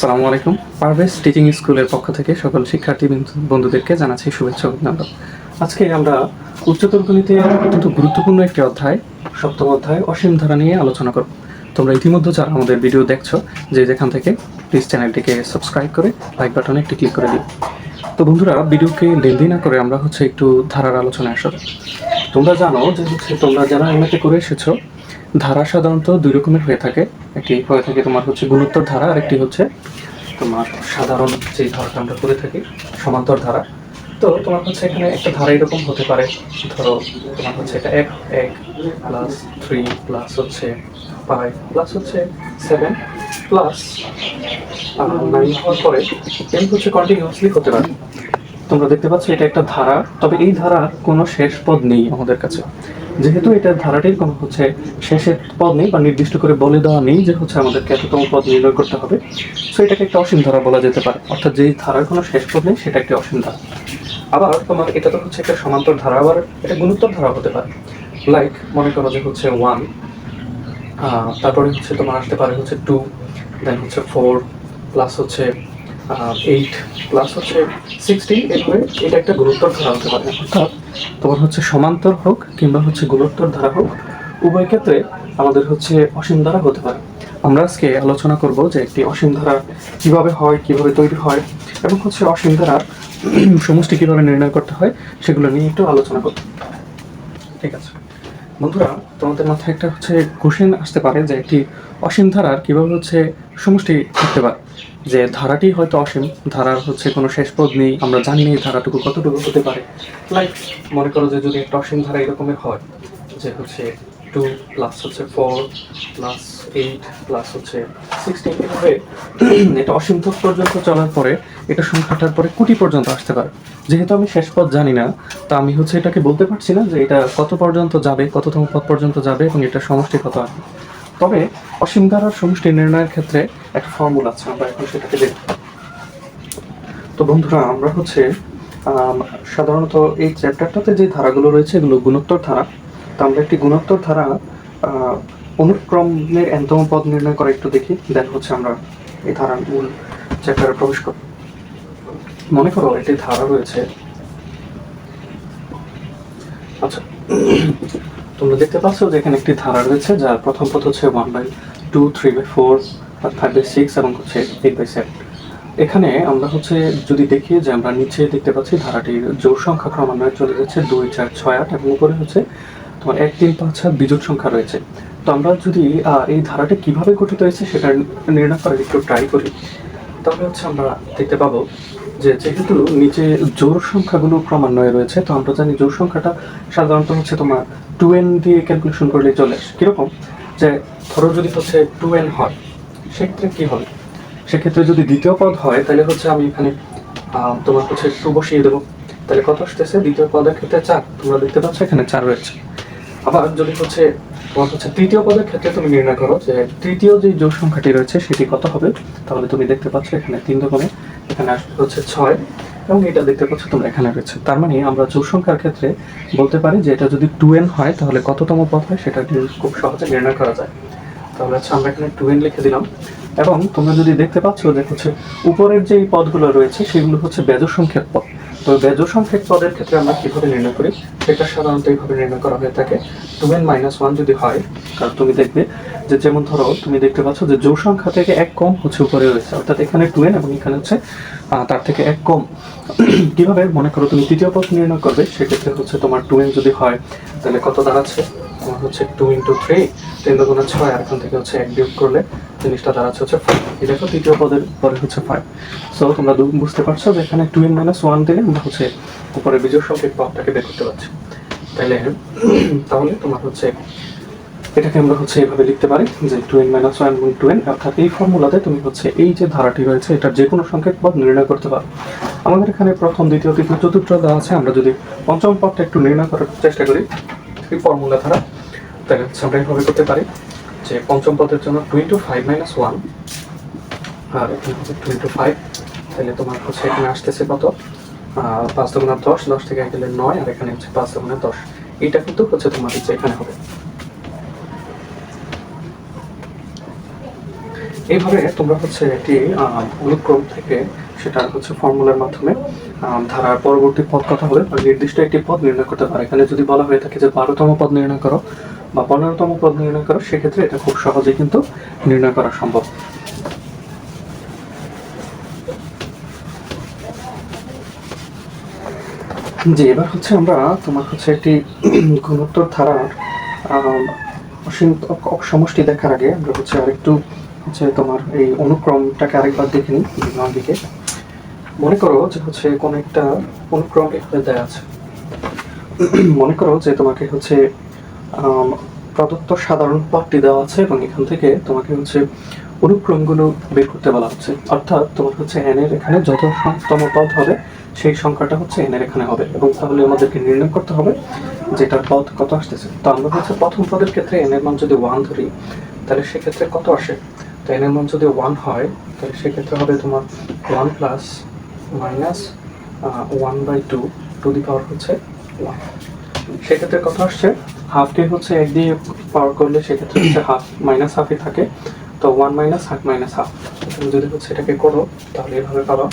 আসসালামু আলাইকুম। পারভেজ টিচিং স্কুলের পক্ষ থেকে সকল শিক্ষার্থী বন্ধুদেরকে জানাচ্ছি শুভেচ্ছা অভিনন্দন। আজকে আমরা উচ্চতর গণিতে অত্যন্ত গুরুত্বপূর্ণ একটি অধ্যায়, সপ্তম অধ্যায়, অসীম ধারা নিয়ে আলোচনা করব। তোমরা ইতিমধ্যে যারা আমাদের ভিডিও দেখছ, যে যেখান থেকে প্লিজ চ্যানেলটিকে সাবস্ক্রাইব করে লাইক বাটনে একটি ক্লিক করে দিও। তো বন্ধুরা, ভিডিওকে লেন্দি না করে আমরা হচ্ছে একটু ধারার আলোচনায় আসব। তোমরা জানো যে হচ্ছে তোমরা যারা এমএতে করে এসেছ ধারা সাধারণত দুই রকমের হয়ে থাকে। একটি হয়ে থাকে তোমার হচ্ছে গুণোত্তর ধারা আর একটি হচ্ছে তোমার সাধারণ যে ধারাটা আমরা করে থাকি, সমান্তর ধারা। তো তোমার হচ্ছে এখানে একটা ধারা এরকম হতে পারে, ধরো তোমার হচ্ছে এটা এক এক প্লাস থ্রি প্লাস হচ্ছে ফাইভ প্লাস হচ্ছে সেভেন প্লাস নাইন হওয়ার পরে এম হচ্ছে কন্টিনিউয়াসলি হতে পারে। তোমরা দেখতে পাচ্ছ এটা একটা ধারা, তবে এই ধারার কোনো শেষ পদ নেই আমাদের কাছে। যেহেতু এটা ধারাটির কোনো হচ্ছে শেষের পদ নেই বা নির্দিষ্ট করে বলে দেওয়া নেই যে হচ্ছে আমাদেরকে এততম পদ নির্ণয় করতে হবে সো এটাকে একটা অসীম ধারা বলা যেতে পারে। অর্থাৎ যেই ধারার কোনো শেষ পদ নেই, সেটা একটি অসীম ধারা। আবার তোমার এটা তো হচ্ছে একটা সমান্তর ধারা, আবার এটা গুণোত্তর ধারা হতে পারে। লাইক মনে করো যে হচ্ছে ওয়ান তারপরে হচ্ছে তোমার আসতে পারে হচ্ছে টু দেন হচ্ছে ফোর প্লাস হচ্ছে এইট প্লাস হচ্ছে সিক্সটিন এভাবে এটা একটা গুরুত্বর ধারা হতে পারে। অর্থাৎ তোমার হচ্ছে সমান্তর হোক কিংবা হচ্ছে গুরুত্বর ধারা হোক, উভয় ক্ষেত্রে আমাদের হচ্ছে অসীম ধারা হতে পারে। আমরা আজকে আলোচনা করব যে একটি অসীম ধারা কীভাবে হয়, কীভাবে তৈরি হয়, এবং হচ্ছে অসীম ধারা সমষ্টি কীভাবে নির্ণয় করতে হয়, সেগুলো নিয়ে একটু আলোচনা করব। ঠিক আছে। বন্ধুরা, তোমাদের মাথায় একটা হচ্ছে কোশ্চেন আসতে পারে যে একটি অসীম ধারার কীভাবে হচ্ছে সমষ্টি থাকতে পারে। যে ধারাটি হয়তো অসীম ধারার হচ্ছে কোনো শেষ পদ নেই, আমরা জানি না এই ধারাটুকু কতটুকু হতে পারে। লাইক মনে করো যে যদি একটা অসীম ধারা এরকমের হয়, যে হচ্ছে টু প্লাস হচ্ছে ফোর প্লাস এইট প্লাস হচ্ছে সিক্সটিন এভাবে এটা অসীম পর্যন্ত চলার পরে এটা সংখ্যাটার পরে কোটি পর্যন্ত আসতে পারে। যেহেতু আমি শেষ পদ জানি না, তা আমি হচ্ছে এটাকে বলতে পারছি না যে এটা কত পর্যন্ত যাবে, কততম পদ পর্যন্ত যাবে এবং এটা সমষ্টি কত আসবে তবে অসীম ধারার সমষ্টি নির্ণয়ের ক্ষেত্রে একটা ফর্মুলা আছে, আমরা এখন সেটাকে দেখব। তো বন্ধুরা, আমরা হচ্ছে সাধারণত এই চ্যাপ্টারটাতে যে ধারাগুলো রয়েছে এগুলো গুণোত্তর ধারা। তো আমরা একটি গুণোত্তর ধারা অনুক্রমের এনতম পদ নির্ণয় করা একটু দেখি, দেন হচ্ছে আমরা এই ধারার মূল চ্যাপ্টারে প্রবেশ করব। মনে করো একটি ধারা রয়েছে। আচ্ছা তোমরা দেখতে পাচ্ছ যে এখানে একটি ধারা রয়েছে, যার প্রথম পদ হচ্ছে one by two three by four five by six এবং হচ্ছে এইট বাই সেভেন এখানে আমরা হচ্ছে যদি দেখি যে আমরা নিচে দেখতে পাচ্ছি ধারাটির জোর সংখ্যা ক্রমান্বয়ে চলে যাচ্ছে দুই, চার, ছয়, আট এবং উপরে হচ্ছে তোমার এক, তিন, পাঁচ, সাত বিজোড় সংখ্যা রয়েছে। তো আমরা যদি এই ধারাটি কীভাবে গঠিত হয়েছে সেটা নির্ণয় করার একটু ট্রাই করি। তাহলে হচ্ছে আমরা দেখতে পাবো যে যেহেতু নিচে জোর সংখ্যাগুলো ক্রমান্বয়ে রয়েছে, তো আমরা জানি জোর সংখ্যাটা সাধারণত হচ্ছে তোমার টু এন দিয়ে ক্যালকুলেশন করলে চলে আসে। কীরকম? যে ধরো যদি হচ্ছে টু এন হয়, সেক্ষেত্রে কী হবে? সেক্ষেত্রে যদি দ্বিতীয় পদ হয়, তাহলে হচ্ছে আমি এখানে তোমার হচ্ছে টু বসিয়ে দেবো। তাহলে কত আসতেছে? দ্বিতীয় পদের ক্ষেত্রে চার। তোমরা দেখতে পাচ্ছ এখানে চার রয়েছে। আবার যদি হচ্ছে হচ্ছে তৃতীয় পদের ক্ষেত্রে তুমি নির্ণয় করো যে তৃতীয় যে জোড় সংখ্যাটি রয়েছে সেটি কত হবে? তাহলে তুমি দেখতে পাচ্ছ এখানে তিন দোকানে এখানে হচ্ছে ছয়, এবং এটা দেখতে পাচ্ছ তোমরা এখানে রয়েছে। তার মানে আমরা জোড় সংখ্যার ক্ষেত্রে বলতে পারি যে এটা যদি টু এন হয়, তাহলে কততম পদ হয় সেটা খুব সহজে নির্ণয় করা যায়। তাহলে হচ্ছে আমরা এখানে টু এন লিখে দিলাম। এবং তোমরা যদি দেখতে পাচ্ছ যে হচ্ছে উপরের যে পদগুলো রয়েছে, সেগুলো হচ্ছে বেজোর সংখ্যক পদ। তো বেজোর সংখ্যক পদের ক্ষেত্রে আমরা কীভাবে নির্ণয় করি? সেটা সাধারণত এইভাবে নির্ণয় করা হয়ে থাকে। টু এন মাইনাস ওয়ান যদি হয়, কারণ তুমি দেখবে যে যেমন ধরো, তুমি দেখতে পাচ্ছ যে জোর সংখ্যা থেকে এক কম হচ্ছে উপরে রয়েছে। অর্থাৎ এখানে টু এন এবং এখানে হচ্ছে তার থেকে এক কম। কীভাবে? মনে করো তুমি তৃতীয় পদ নির্ণয় করবে, সেক্ষেত্রে হচ্ছে তোমার টু এন যদি হয়, তাহলে কত দাঁড়াচ্ছে? হচ্ছে টু ইন্টু থ্রি তিন দুগুণে ছয়, আর এখান থেকে হচ্ছে এক বিয়োগ করলে জিনিসটা দাঁড়াচ্ছে হচ্ছে ফাইভ এই দেখো তৃতীয় পদের পরে হচ্ছে ফাইভ সো তোমরা দু- বুঝতে পারছ যে এখানে টু এন মাইনাস ওয়ান দিলে আমরা হচ্ছে উপরে বিজয় সংখ্যক পদটাকে বের করতে পারছি। তাহলে তাহলে তোমার হচ্ছে এটাকে আমরা হচ্ছে এভাবে লিখতে পারি যে টু এন মাইনাস ওয়ান এবং টু এন অর্থাৎ এই ফর্মুলাতে তুমি হচ্ছে এই যে ধারাটি রয়েছে, এটার যে কোনো সংখ্যক পদ নির্ণয় করতে পারো। আমাদের এখানে প্রথম, দ্বিতীয়, তৃতীয়, চতুর্থ দেওয়া আছে, আমরা যদি পঞ্চম পদটা একটু নির্ণয় করার চেষ্টা করি, এই ফর্মুলা ধারা হচ্ছে আমরা এইভাবে করতে পারি। যে পঞ্চম পদের জন্য two into five minus one আর টু ইন্টু ফাইভ তাহলে তোমার হচ্ছে এখানে আসতেছে কত? পাঁচ দশ দশ থেকে গেলে নয় আর এখানে হচ্ছে পাঁচ দশ। কিন্তু হচ্ছে তোমার হচ্ছে এখানে হবে। এইভাবে তোমরা হচ্ছে আহ, অনুক্রম থেকে সেটা হচ্ছে ফর্মুলার মাধ্যমে ধারার পরবর্তী পদ কথা হবে? নির্দিষ্ট একটি পদ নির্ণয় করতে পারে। এখানে যদি বলা হয়ে থাকে যে বারোতম পদ নির্ণয় করো বা পনেরোতম পদ নির্ণয় করো, সেক্ষেত্রে এটা খুব সহজে কিন্তু নির্ণয় করা সম্ভব। জি, এবার হচ্ছে আমরা তোমার হচ্ছে একটি গুণোত্তর ধারার অসীম সমষ্টি দেখার আগে আমরা হচ্ছে আরেকটু হচ্ছে তোমার এই অনুক্রমটাকে আরেকবার দেখে নিই দিকে। মনে করো যে হচ্ছে কোন একটা অনুক্রম দেওয়া আছে। মনে করো যে তোমাকে হচ্ছে প্রদত্ত সাধারণ পদটি দেওয়া আছে এবং এখান থেকে তোমাকে হচ্ছে অনুক্রমগুলো বের করতে বলা হচ্ছে। অর্থাৎ তোমার হচ্ছে এর এখানে যত তম পদ হবে, সেই সংখ্যাটা হচ্ছে এর এখানে হবে। এবং তাহলে আমাদেরকে নির্ণয় করতে হবে যেটার পদ কত আসতেছে। তো আমরা হচ্ছে প্রথম পদের ক্ষেত্রে এন এর মান যদি ওয়ান ধরি, তাহলে সেক্ষেত্রে কত আসে? তো এন এর মান যদি ওয়ান হয়, তাহলে সেক্ষেত্রে হবে তোমার one plus minus one by two to the power হচ্ছে ওয়ান সেক্ষেত্রে কত আসছে? হাফকে হচ্ছে এক দিয়ে পাওয়ার করলে সেক্ষেত্রে হচ্ছে হাফ মাইনাস হাফই থাকে। তো one minus half minus half তুমি যদি হচ্ছে এটাকে করো, তাহলে এভাবে পাবা।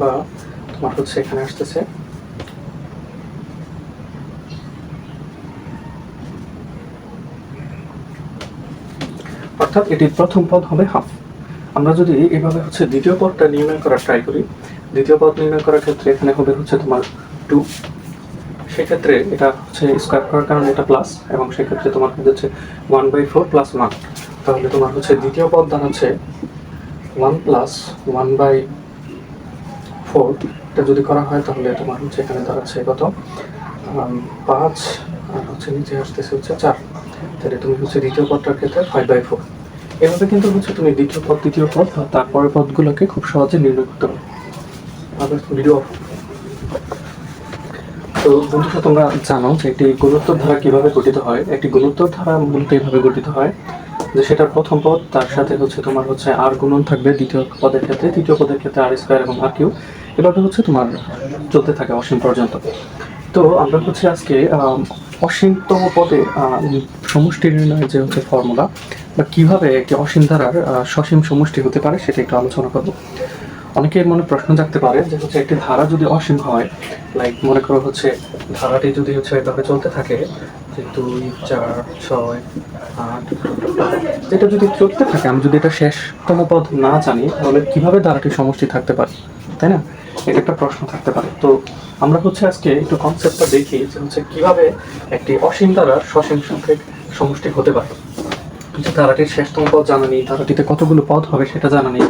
বা তোমার হচ্ছে এখানে আসতেছে। অর্থাৎ এটির প্রথম পদ হবে হাফ আমরা যদি এভাবে হচ্ছে দ্বিতীয় পদটা নির্ণয় করার ট্রাই করি দ্বিতীয় পদ নির্ণয় করার ক্ষেত্রে এখানে হবে হচ্ছে তোমার টু সেক্ষেত্রে এটা হচ্ছে স্কোয়ার করার কারণে এটা প্লাস এবং সেক্ষেত্রে তোমার যাচ্ছে one by four plus one তাহলে তোমার হচ্ছে দ্বিতীয় পদ দাঁড়াচ্ছে one plus one by four এটা যদি করা হয় তাহলে তোমার হচ্ছে এখানে দাঁড়াচ্ছে কত? পাঁচ, আর হচ্ছে নিচে আসতেছে হচ্ছে চার। তাহলে তুমি হচ্ছে দ্বিতীয় পদটার ক্ষেত্রে ফাইভ বাই ফোর এভাবে কিন্তু হচ্ছে তুমি দ্বিতীয় পদ তৃতীয় পদ বা তারপরের পদগুলোকে খুব সহজে নির্ণয় করতে পারো। তো বন্ধুরা, তোমরা জানো যে একটি গুণোত্তর ধারা কীভাবে গঠিত হয়? একটি গুণোত্তর ধারা মূলত এইভাবে গঠিত হয় যে সেটার প্রথম পদ, তার সাথে হচ্ছে তোমার হচ্ছে আর গুণন থাকবে, দ্বিতীয় পদের ক্ষেত্রে, তৃতীয় পদের ক্ষেত্রে আর স্কোয়ার এবং আর কিউ এভাবে হচ্ছে তোমার চলতে থাকে অসীম পর্যন্ত। তো আমরা হচ্ছে আজকে অসীমতম পদে সমষ্টি নির্ণয়ের যে হচ্ছে ফর্মুলা বা কীভাবে একটি অসীম ধারার সসীম সমষ্টি হতে পারে সেটা একটু আলোচনা করব। অনেকের মনে প্রশ্ন জাগতে পারে যে হচ্ছে একটি ধারা যদি অসীম হয় লাইক মনে করো হচ্ছে ধারাটি যদি হচ্ছে এভাবে চলতে থাকে, যে দুই, চার, ছয়, আট, এটা যদি চলতে থাকে, আমি যদি এটা শেষতম পদ না জানি, তাহলে কীভাবে ধারাটির সমষ্টি থাকতে পারে? তাই না? এটা একটা প্রশ্ন থাকতে পারে। তো আমরা হচ্ছে আজকে একটু কনসেপ্টটা দেখি যে হচ্ছে কীভাবে একটি অসীম দ্বারা সসীম সংখ্যক সমষ্টি হতে পারে। যে ধারাটির শেষতম পদ জানা নেই, ধারাটিতে কতগুলো পদ হবে সেটা জানা নেই।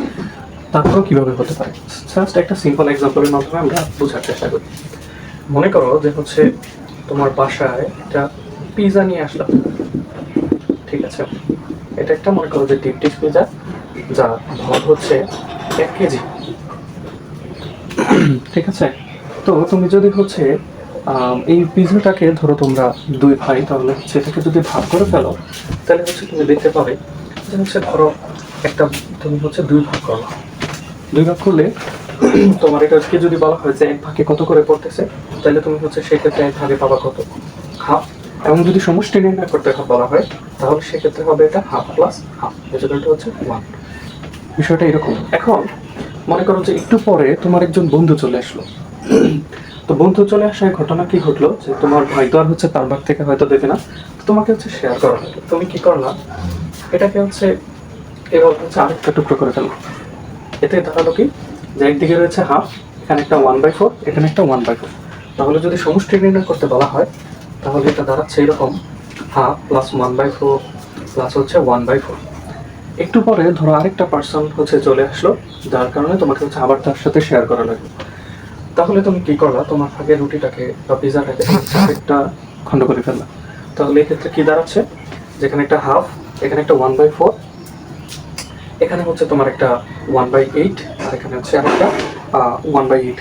তারপরেও কীভাবে হতে পারে? জাস্ট একটা সিম্পল এক্সাম্পলের মাধ্যমে আমরা বোঝার চেষ্টা করি। মনে করো যে হচ্ছে তোমার বাসায় একটা পিৎজা নিয়ে আসলাম। ঠিক আছে? এটা একটা মনে করো যে ডিপ ডিশ পিৎজা যা ভর হচ্ছে এক কেজি। ঠিক আছে? তো তুমি যদি হচ্ছে এই পিৎজাটাকে ধরো তোমরা দুই ভাই, তাহলে হচ্ছে এটাকে যদি ভাগ করে ফেলো, তাহলে হচ্ছে তুমি দেখতে পাবে যে হচ্ছে ধরো একটা তুমি হচ্ছে দুই ভাগ করো দুই ভাগ করলে তোমার এটাকে যদি বলা হয় যে এক ভাগে কত করে পড়তেছে, তাহলে তুমি হচ্ছে সেক্ষেত্রে এক ভাগে পাবা কত? হাফ। এবং যদি সমষ্টি নির্ণয় করতে বলা হয়, তাহলে সেক্ষেত্রে হবে এটা হাফ প্লাস হাফ। রেজাল্ট হচ্ছে ওয়ান বিষয়টা এরকম। এখন মনে করো যে একটু পরে তোমার একজন বন্ধু চলে আসলো। তো বন্ধু চলে আসার ঘটনা কি ঘটলো? যে তোমার ভাই তো আর হচ্ছে তার ভাগ থেকে হয়তো দেবে না। তোমাকে হচ্ছে শেয়ার করা তুমি কি করলা? এটাকে হচ্ছে এভাবে হচ্ছে আরেকটা টুকরো করে ফেলো এতে দাঁড়াল কি? যে একদিকে রয়েছে হাফ এখানে একটা ওয়ান বাই ফোর এখানে একটা ওয়ান বাই ফোর তাহলে যদি সমষ্টি নির্ণয় করতে বলা হয়, তাহলে এটা দাঁড়াচ্ছে এরকম half plus one by four plus হচ্ছে ওয়ান বাই ফোর একটু পরে ধরো আরেকটা পার্সন হচ্ছে চলে আসলো, যার কারণে তোমাকে হচ্ছে আবার তার সাথে শেয়ার করা লাগবে। তাহলে তুমি কি করলা? তোমার ফাঁকে রুটিটাকে বা পিজাটাকে একটা খণ্ড করে ফেললা। তাহলে এক্ষেত্রে কি দাঁড়াচ্ছে? যেখানে একটা হাফ এখানে একটা ওয়ান বাই ফোর এখানে হচ্ছে তোমার একটা ওয়ান বাই এইট আর এখানে হচ্ছে আরেকটা ওয়ান বাই এইট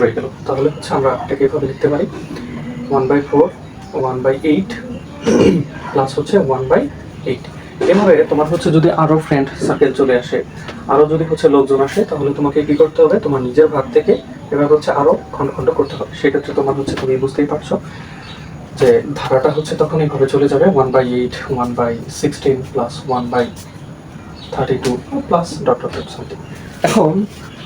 রয়ে গেল। তাহলে হচ্ছে আমরা এটাকে এভাবে লিখতে পারি। One by four one by eight plus হচ্ছে ওয়ান বাই এইট এভাবে তোমার হচ্ছে যদি আরও ফ্রেন্ড সার্কেল চলে আসে আরও যদি হচ্ছে লোকজন আসে, তাহলে তোমাকে কী করতে হবে? তোমার নিজের ভাগ থেকে এভাবে হচ্ছে আরও খন্ড খন্ড করতে হবে। সেক্ষেত্রে তোমার হচ্ছে তুমি বুঝতেই পারছ যে ধারাটা হচ্ছে তখন এইভাবে চলে যাবে। One by eight one by sixteen plus one by thirty two plus dot dot something এখন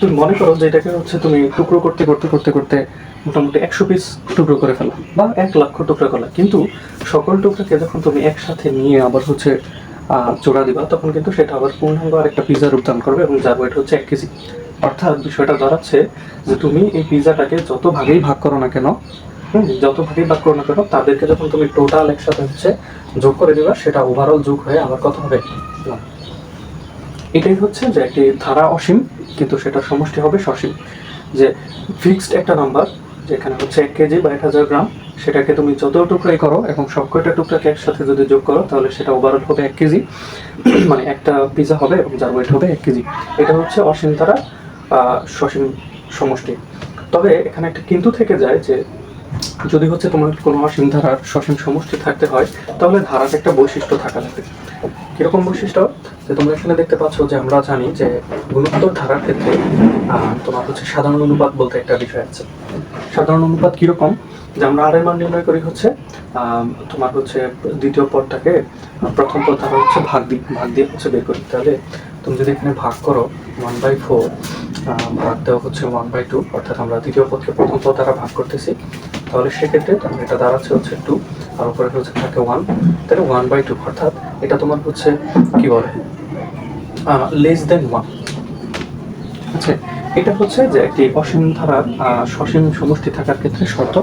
তুমি মনে করো যে এটাকে হচ্ছে তুমি টুকরো করতে করতে করতে করতে মোটামুটি একশো পিস টুকরো করে ফেলা বা এক লক্ষ টুকরো করলা। কিন্তু সকল টুকরাকে যখন তুমি একসাথে নিয়ে আবার হচ্ছে জোড়া দিবা তখন কিন্তু সেটা আবার পূর্ণাঙ্গ আর একটা পিজা রূপদান করবে এবং যার ওয়েট হচ্ছে এক কেজি। অর্থাৎ বিষয়টা দাঁড়াচ্ছে যে তুমি এই পিজাটাকে যত ভাগেই ভাগ করো না কেন হুম, যত ভাগেই ভাগ করো না কেন তাদেরকে যখন তুমি টোটাল একসাথে হচ্ছে যোগ করে দিবা সেটা ওভারঅল যোগ হয়ে আবার কত হবে? এটাই হচ্ছে যে একটি ধারা অসীম, কিন্তু সেটা সমষ্টি হবে সসীম। যে ফিক্সড একটা নাম্বার যেখানে হচ্ছে এক কেজি বা এক হাজার গ্রাম, সেটাকে তুমি যত টুকরাই করো এবং সব কয়টা টুকরাকে একসাথে যদি যোগ করো, তাহলে সেটা ওভারঅল হবে এক কেজি। মানে একটা পিজা হবে এবং যার ওয়েট হবে এক কেজি। এটা হচ্ছে অসীম ধারা সসীম সমষ্টি। তবে এখানে একটা কিন্তু থেকে যায় যে যদি হচ্ছে তোমার কোনো অসীম ধারার সসীম সমষ্টি থাকতে হয়, তাহলে ধারার একটা বৈশিষ্ট্য থাকা লাগবে কীরকম বৈশিষ্ট্য? যে তোমরা এখানে দেখতে পাচ্ছ যে আমরা জানি যে গুণোত্তর ধারার ক্ষেত্রে তোমার হচ্ছে সাধারণ অনুপাত বলতে একটা বিষয় আছে। সাধারণ অনুপাত কীরকম? যে আমরা আর এর মান নির্ণয় করি হচ্ছে তোমার হচ্ছে দ্বিতীয় পদটাকে প্রথম পদ দ্বারা হচ্ছে ভাগ দিই ভাগ দিয়ে হচ্ছে বের করি। তাহলে তুমি যদি এখানে ভাগ করো ওয়ান বাই ফোর ভাগ দেওয়া হচ্ছে ওয়ান বাই টু অর্থাৎ আমরা দ্বিতীয় পদকে প্রথম পদ দ্বারা ভাগ করতেছি তাহলে সেক্ষেত্রে তোমার এটা দাঁড়াচ্ছে হচ্ছে টু আর উপরে হচ্ছে থাকে ওয়ান তাহলে ওয়ান বাই টু অর্থাৎ এটা তোমার হচ্ছে কি বলে? লেস দেন ওয়ান আচ্ছা এটা হচ্ছে যে একটি অসীম ধারার সসীম সমষ্টি থাকার ক্ষেত্রে শর্ত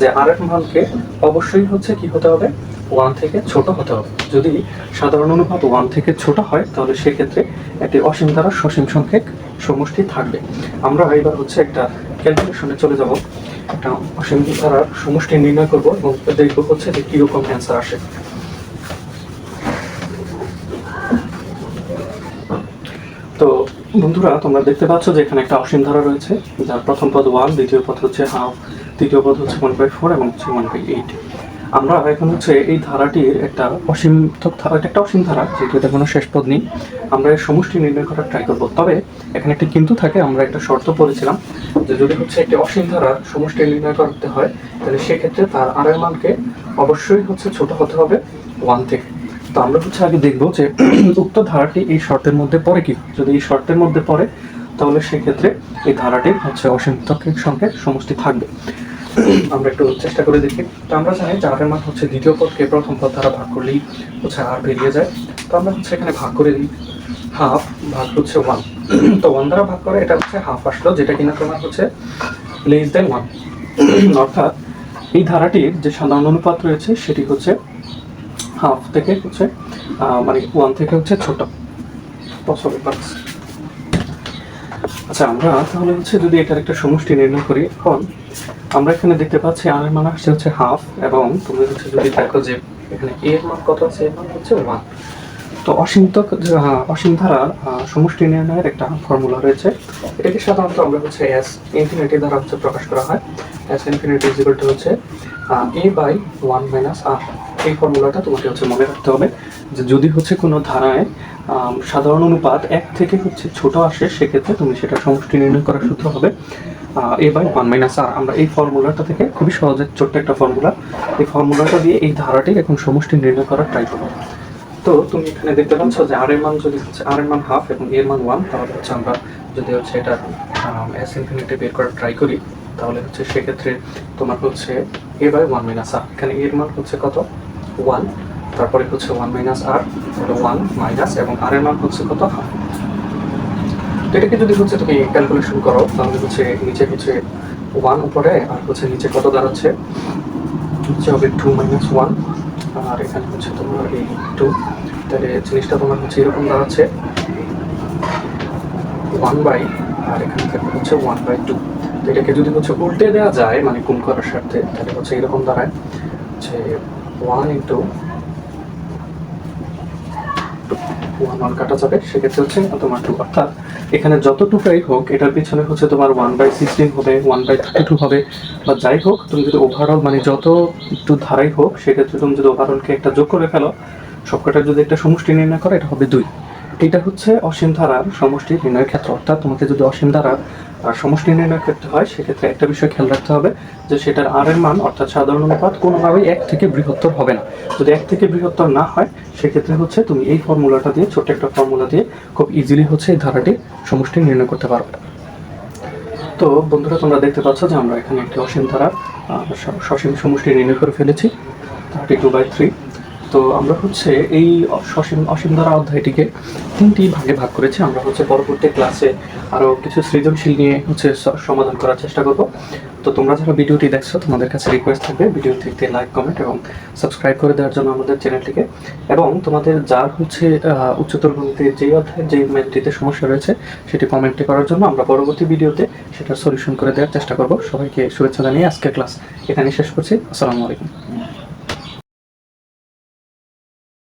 যে আর এক মানকে অবশ্যই হচ্ছে কি হতে হবে? ওয়ান থেকে ছোট হতে হবে। যদি সাধারণ অনুপাত ওয়ান থেকে ছোট হয়, তাহলে সেক্ষেত্রে একটি অসীম ধারার সসীম সংখ্যক সমষ্টি থাকবে। আমরা এবার হচ্ছে একটা ক্যালকুলেশনে চলে যাব। একটা অসীম ধারার সমষ্টি নির্ণয় করব এবং দেখব হচ্ছে যে কীরকম অ্যান্সার আসে। তো বন্ধুরা, তোমরা দেখতে পাচ্ছ যে এখানে একটা অসীম ধারা রয়েছে, যার প্রথম পদ ওয়ান দ্বিতীয় পদ হচ্ছে হাফ তৃতীয় পদ হচ্ছে ওয়ান বাই ফোর এবং হচ্ছে ওয়ান বাই এইট আমরা এখন হচ্ছে এই ধারাটির একটা অসীম ধারা একটা অসীম ধারা, যেহেতু এটা কোনো শেষ পদ নেই, আমরা এর সমষ্টি নির্ণয় করার ট্রাই করব। তবে এখানে একটি কিন্তু থাকে, আমরা একটা শর্ত পড়েছিলাম যে যদি হচ্ছে একটি অসীম ধারার সমষ্টি নির্ণয় করতে হয়, তাহলে সেক্ষেত্রে তার আর মানকে অবশ্যই হচ্ছে ছোট হতে হবে ওয়ান থেকে। তো আমরা হচ্ছে আগে দেখব যে উক্ত ধারাটি এই শর্তের মধ্যে পড়ে কি? যদি এই শর্তের মধ্যে পড়ে, তাহলে সেক্ষেত্রে এই ধারাটির হচ্ছে অসীম সংখ্যক সমষ্টি থাকবে। আমরা একটু চেষ্টা করে দেখি। তো আমরা জানি যে আরের মান হচ্ছে দ্বিতীয় পদকে প্রথম পদ দ্বারা ভাগ করলেই হচ্ছে আর বেরিয়ে যায়। তো আমরা হচ্ছে এখানে ভাগ করে দিই। হাফ ভাগ হচ্ছে ওয়ান তো ওয়ান দ্বারা ভাগ করে, এটা হচ্ছে হাফ আসলো, যেটা কিনা তোমার হচ্ছে লেস দেন ওয়ান অর্থাৎ এই ধারাটির যে সাধারণ অনুপাত রয়েছে, সেটি হচ্ছে হাফ থেকে হচ্ছে মানে ওয়ান থেকে হচ্ছে ছোট। পসিবল আচ্ছা আমরা তাহলে হচ্ছে যদি এটার একটা সমষ্টি নির্ণয় করি এখন আমরা এখানে দেখতে পাচ্ছি আর এর মান আসছে হচ্ছে হাফ এবং তুমি হচ্ছে যদি দেখো যে এখানে এ এর মান কত আছে? এর মান হচ্ছে ওয়ান তো অসীম তো অসীম আহ, সমষ্টি নির্ণয়ের একটা ফর্মুলা রয়েছে। এটাকে সাধারণত আমরা হচ্ছে এস ইনফিনিটি দ্বারা হচ্ছে প্রকাশ করা হয়। এস ইনফিনিটি ইজিকাল টু হচ্ছে a by one minus r এই ফর্মুলাটা তোমাকে হচ্ছে মনে রাখতে হবে যে যদি হচ্ছে কোনো ধারায় সাধারণ অনুপাত এক থেকে হচ্ছে ছোট আসে, সেক্ষেত্রে তুমি সেটা সমষ্টি নির্ণয় করার সূত্র হবে। A by one minus r আমরা এই ফর্মুলাটা থেকে খুবই সহজে ছোট্ট একটা ফর্মুলা, এই ফর্মুলাটা দিয়ে এই ধারাটির এখন সমষ্টি নির্ণয় করার ট্রাই করব। তো তুমি এখানে দেখতে পাচ্ছ যে আর এর মান যদি হচ্ছে আর এর মান হাফ এবং এর মান ওয়ান তাহলে হচ্ছে আমরা যদি হচ্ছে এটা এস ইনফিনিটি বের করার ট্রাই করি, তাহলে হচ্ছে সেক্ষেত্রে তোমার হচ্ছে a by one minus r এখানে এর মান হচ্ছে কত? ওয়ান তারপরে হচ্ছে one minus r one minus এবং আর এর মান হচ্ছে কত হাফ তো এটাকে যদি হচ্ছে তুমি ক্যালকুলেশন করো, তাহলে হচ্ছে নিচে হচ্ছে ওয়ান উপরে, আর হচ্ছে নিচে কত দাঁড়াচ্ছে? হচ্ছে হবে টু মাইনাস ওয়ান আর এখানে হচ্ছে তোমার এই টু তাহলে জিনিসটা তোমার হচ্ছে এরকম দাঁড়াচ্ছে। ওয়ান বাই আর এখানে থাকবে হচ্ছে ওয়ান বাই টু তো এটাকে যদি হচ্ছে উল্টে দেওয়া যায় মানে গুণ করার স্বার্থে, তাহলে হচ্ছে এরকম দাঁড়ায় হচ্ছে ওয়ান ইন্টু ওয়ান কাটা যাবে, সেক্ষেত্রে হচ্ছে তোমার টু অর্থাৎ এখানে যতটুকুই হোক, এটার পিছনে হচ্ছে তোমার ওয়ান বাই সিক্সটিন হবে ওয়ান বাই থার্টি টু হবে, বা যাই হোক, তুমি যদি ওভারঅল মানে যত একটু ধারাই হোক, সেক্ষেত্রে তুমি যদি ওভারঅলকে একটা যোগ করে ফেলো সবকটার যদি একটা সমষ্টি নির্ণয় করো, এটা হবে দুই। এটা হচ্ছে অসীম ধারার সমষ্টি নির্ণয়ের ক্ষেত্র। অর্থাৎ তোমাকে যদি অসীম ধারার আর সমষ্টি নির্ণয় করতে হয়, সেক্ষেত্রে একটা বিষয় খেয়াল রাখতে হবে যে সেটার আর এর মান, অর্থাৎ সাধারণ অনুপাত কোনোভাবেই এক থেকে বৃহত্তর হবে না। যদি এক থেকে বৃহত্তর না হয় সেক্ষেত্রে হচ্ছে তুমি এই ফর্মুলাটা দিয়ে, ছোট্ট একটা ফর্মুলা দিয়ে খুব ইজিলি হচ্ছে এই ধারাটি সমষ্টি নির্ণয় করতে পারবে। তো বন্ধুরা, তোমরা দেখতে পাচ্ছ যে আমরা এখানে একটি অসীম ধারা সসীম সমষ্টি নির্ণয় করে ফেলেছি থার্টি টু বাই থ্রি তো আমরা হচ্ছে এই সসীম, অসীম ধারা অধ্যায়টিকে তিনটি ভাগে ভাগ করেছি। আমরা হচ্ছে পরবর্তী ক্লাসে আরও কিছু সৃজনশীল নিয়ে হচ্ছে সমাধান করার চেষ্টা করব। তো তোমরা যারা ভিডিওটি দেখছ, তোমাদের কাছে রিকোয়েস্ট থাকবে ভিডিও ভিডিওটিতে লাইক কমেন্ট এবং সাবস্ক্রাইব করে দেওয়ার জন্য আমাদের চ্যানেলটিকে এবং তোমাদের যার হচ্ছে উচ্চতর গণিতের যেই অধ্যায় যেই ম্যাথটিতে সমস্যা রয়েছে, সেটি কমেন্টে করার জন্য আমরা পরবর্তী ভিডিওতে সেটার সলিউশন করে দেওয়ার চেষ্টা করব। সবাইকে শুভেচ্ছা জানিয়ে আজকের ক্লাস এখানে শেষ করছি। আসসালামু আলাইকুম।